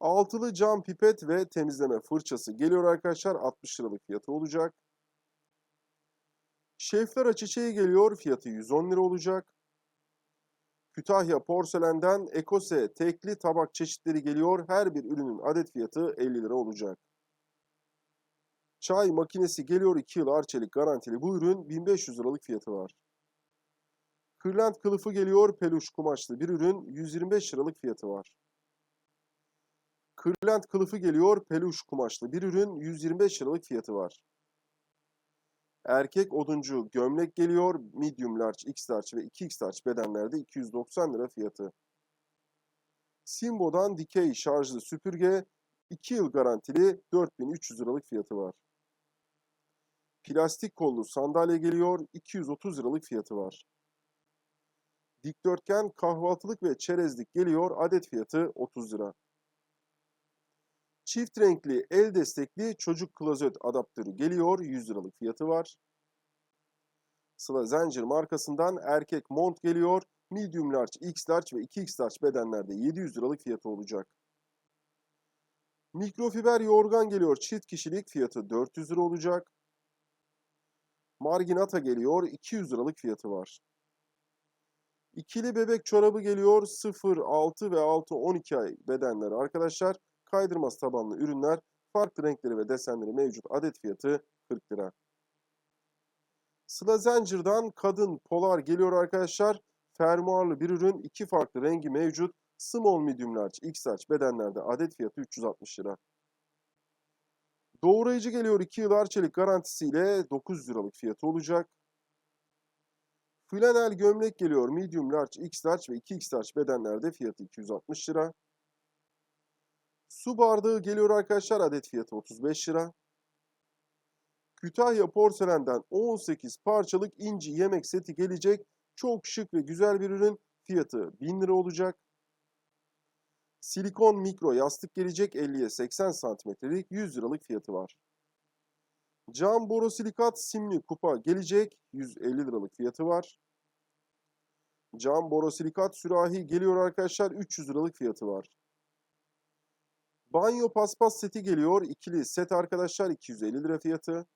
Altılı cam pipet ve temizleme fırçası geliyor arkadaşlar. 60 liralık fiyatı olacak. Şefler çiçeği geliyor. Fiyatı 110 lira olacak. Kütahya porselenden Ekose tekli tabak çeşitleri geliyor. Her bir ürünün adet fiyatı 50 lira olacak. Çay makinesi geliyor 2 yıl arçelik garantili bu ürün 1500 liralık fiyatı var. Kırlent kılıfı geliyor peluş kumaşlı bir ürün 125 liralık fiyatı var. Kırlent kılıfı geliyor peluş kumaşlı bir ürün 125 liralık fiyatı var. Erkek oduncu gömlek geliyor medium large, x large ve 2x large bedenlerde 290 lira fiyatı. Simbo'dan dikey şarjlı süpürge 2 yıl garantili 4300 liralık fiyatı var. Plastik kollu sandalye geliyor 230 liralık fiyatı var. Dikdörtgen kahvaltılık ve çerezlik geliyor adet fiyatı 30 lira. Çift renkli el destekli çocuk klozet adaptörü geliyor 100 liralık fiyatı var. Sıla Zencir markasından erkek mont geliyor. Medium large, x large ve 2x large bedenlerde 700 liralık fiyatı olacak. Mikrofiber yorgan geliyor çift kişilik fiyatı 400 lira olacak. Marginata geliyor 200 liralık fiyatı var. İkili bebek çorabı geliyor 0, 6 ve 6, 12 ay bedenleri arkadaşlar. Kaydırmaz tabanlı ürünler farklı renkleri ve desenleri mevcut adet fiyatı 40 lira. Sıla Zencir'den kadın polar geliyor arkadaşlar. Fermuarlı bir ürün iki farklı rengi mevcut. Small medium large, x large bedenlerde adet fiyatı 360 lira. Doğrayıcı geliyor 2 yıl arçelik garantisiyle 900 liralık fiyatı olacak. Flanel gömlek geliyor medium large, x large ve 2x large bedenlerde fiyatı 260 lira. Su bardağı geliyor arkadaşlar adet fiyatı 35 lira. Kütahya porselenden 18 parçalık inci yemek seti gelecek. Çok şık ve güzel bir ürün. Fiyatı 1000 lira olacak. Silikon mikro yastık gelecek 50'ye 80 santimetrelik 100 liralık fiyatı var. Cam borosilikat simli kupa gelecek 150 liralık fiyatı var. Cam borosilikat sürahi geliyor arkadaşlar 300 liralık fiyatı var. Banyo paspas seti geliyor. ikili set arkadaşlar 250 lira fiyatı.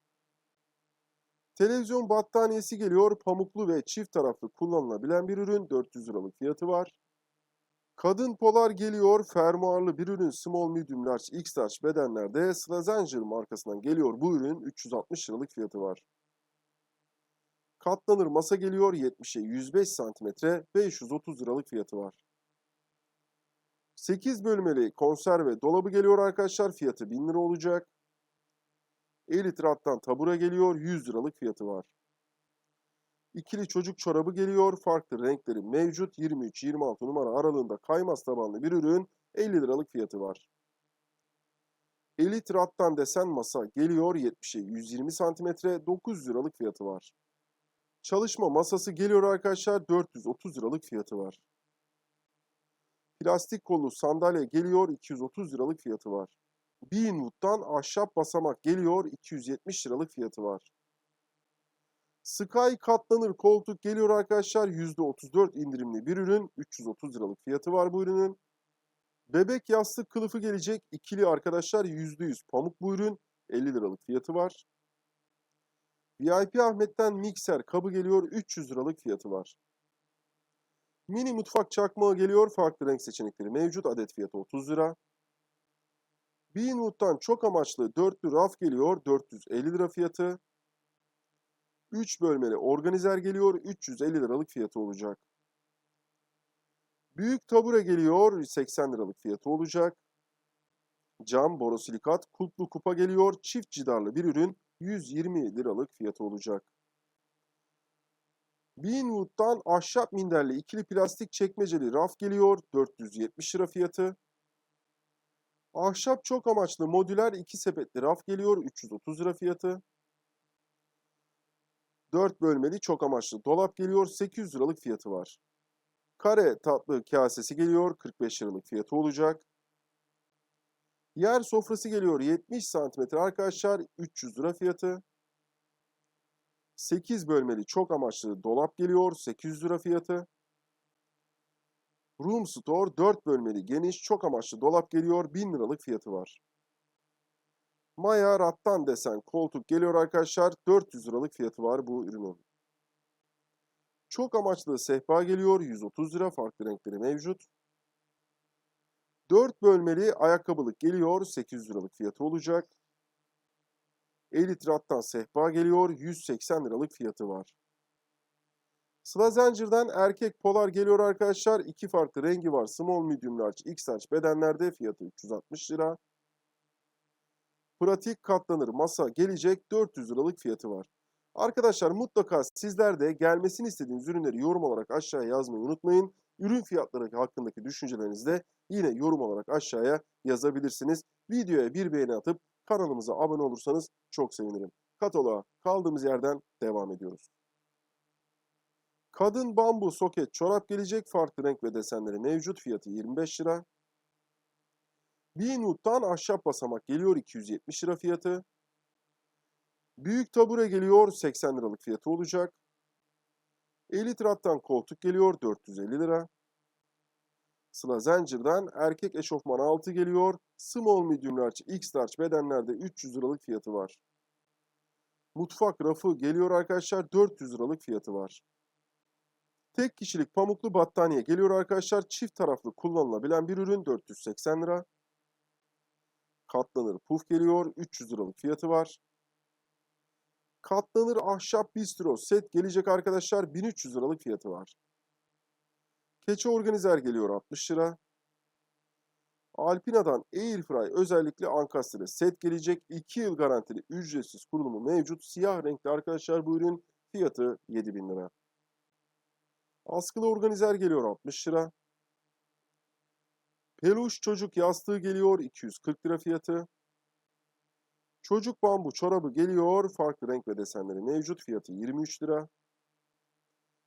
Televizyon battaniyesi geliyor. Pamuklu ve çift taraflı kullanılabilen bir ürün. 400 liralık fiyatı var. Kadın polar geliyor. Fermuarlı bir ürün small medium large x large bedenlerde Slazenger markasından geliyor. Bu ürün 360 liralık fiyatı var. Katlanır masa geliyor 70'e 105 santimetre 530 liralık fiyatı var. 8 bölmeli konserve dolabı geliyor arkadaşlar. Fiyatı 1000 lira olacak. Elit rattan tabura geliyor. 100 liralık fiyatı var. İkili çocuk çorabı geliyor. Farklı renkleri mevcut. 23-26 numara aralığında kaymaz tabanlı bir ürün. 50 liralık fiyatı var. Elit rattan desen masa geliyor. 70'e 120 santimetre. 900 liralık fiyatı var. Çalışma masası geliyor arkadaşlar. 430 liralık fiyatı var. Plastik kollu sandalye geliyor 230 liralık fiyatı var. Beanwood'dan ahşap basamak geliyor 270 liralık fiyatı var. Sky katlanır koltuk geliyor arkadaşlar %34 indirimli bir ürün 330 liralık fiyatı var bu ürünün. Bebek yastık kılıfı gelecek ikili arkadaşlar %100 pamuk bu ürün 50 liralık fiyatı var. VIP Ahmet'ten mikser kabı geliyor 300 liralık fiyatı var. Mini mutfak çakmağı geliyor. Farklı renk seçenekleri mevcut. Adet fiyatı 30 lira. Beanwood'dan çok amaçlı dörtlü raf geliyor. 450 lira fiyatı. 3 bölmeli organizer geliyor. 350 liralık fiyatı olacak. Büyük tabure geliyor. 80 liralık fiyatı olacak. Cam borosilikat kulplu kupa geliyor. Çift cidarlı bir ürün. 120 liralık fiyatı olacak. Beanwood'dan ahşap minderli ikili plastik çekmeceli raf geliyor. 470 lira fiyatı. Ahşap çok amaçlı modüler iki sepetli raf geliyor. 330 lira fiyatı. 4 bölmeli çok amaçlı dolap geliyor. 800 liralık fiyatı var. Kare tatlı kasesi geliyor. 45 liralık fiyatı olacak. Yer sofrası geliyor. 70 santimetre arkadaşlar. 300 lira fiyatı. 8 bölmeli çok amaçlı dolap geliyor. 800 lira fiyatı. Room Store 4 bölmeli geniş çok amaçlı dolap geliyor 1000 liralık fiyatı var. Maya rattan desen koltuk geliyor arkadaşlar 400 liralık fiyatı var bu ürünün. Çok amaçlı sehpa geliyor 130 lira farklı renkleri mevcut. 4 bölmeli ayakkabılık geliyor 800 liralık fiyatı olacak. Elit rattan sehpa geliyor 180 liralık fiyatı var. Sıla zincirden erkek polar geliyor arkadaşlar. İki farklı rengi var. Small, medium, large, x large bedenlerde fiyatı 360 lira. Pratik katlanır masa gelecek 400 liralık fiyatı var. Arkadaşlar mutlaka sizler de gelmesini istediğiniz ürünleri yorum olarak aşağıya yazmayı unutmayın. Ürün fiyatları hakkındaki düşüncelerinizi de yine yorum olarak aşağıya yazabilirsiniz. Videoya bir beğeni atıp kanalımıza abone olursanız çok sevinirim. Kataloğa kaldığımız yerden devam ediyoruz. Kadın bambu soket çorap gelecek. Farklı renk ve desenleri mevcut. Fiyatı 25 lira. Binoot'tan ahşap basamak geliyor. 270 lira fiyatı. Büyük tabure geliyor. 80 liralık fiyatı olacak. Elit rattan koltuk geliyor. 450 lira. Sıla zincirden erkek eşofman altı geliyor. Small, medium, large, x large bedenlerde 300 liralık fiyatı var. Mutfak rafı geliyor arkadaşlar. 400 liralık fiyatı var. Tek kişilik pamuklu battaniye geliyor arkadaşlar. Çift taraflı kullanılabilen bir ürün 480 lira. Katlanır puf geliyor. 300 liralık fiyatı var. Katlanır ahşap bistro set gelecek arkadaşlar. 1300 liralık fiyatı var. Keçi organizer geliyor 60 lira. Alpina'dan Airfry özellikle ankastre set gelecek. 2 yıl garantili ücretsiz kurulumu mevcut. Siyah renkli arkadaşlar bu ürün fiyatı 7000 lira. Askılı organizer geliyor 60 lira. Peluş çocuk yastığı geliyor 240 lira fiyatı. Çocuk bambu çorabı geliyor. Farklı renk ve desenleri mevcut. Fiyatı 23 lira.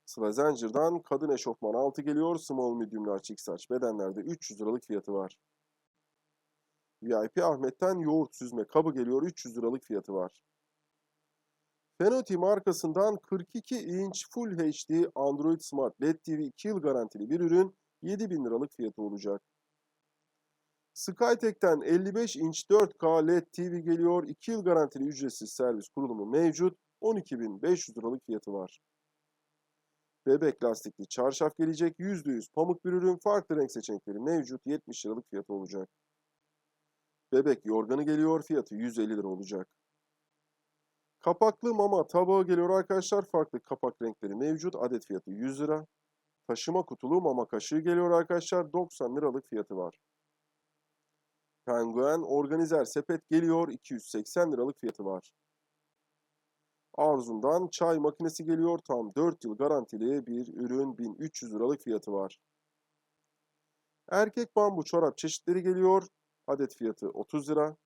Sıla zincirden kadın eşofman altı geliyor. Small, medium, large, large bedenlerde 300 liralık fiyatı var. VIP Ahmet'ten yoğurt süzme kabı geliyor. 300 liralık fiyatı var. Fenoti markasından 42 inç Full HD Android Smart LED TV 2 yıl garantili bir ürün 7000 liralık fiyatı olacak. Skytek'ten 55 inç 4K LED TV geliyor. 2 yıl garantili ücretsiz servis kurulumu mevcut. 12.500 liralık fiyatı var. Bebek lastikli çarşaf gelecek. %100 pamuk bir ürün. Farklı renk seçenekleri mevcut. 70 liralık fiyatı olacak. Bebek yorganı geliyor. Fiyatı 150 lira olacak. Kapaklı mama tabağı geliyor arkadaşlar. Farklı kapak renkleri mevcut. Adet fiyatı 100 lira. Taşıma kutulu mama kaşığı geliyor arkadaşlar. 90 liralık fiyatı var. Penguen organizer sepet geliyor. 280 liralık fiyatı var. Arzun'dan çay makinesi geliyor. Tam 4 yıl garantili bir ürün 1300 liralık fiyatı var. Erkek bambu çorap çeşitleri geliyor. Adet fiyatı 30 lira.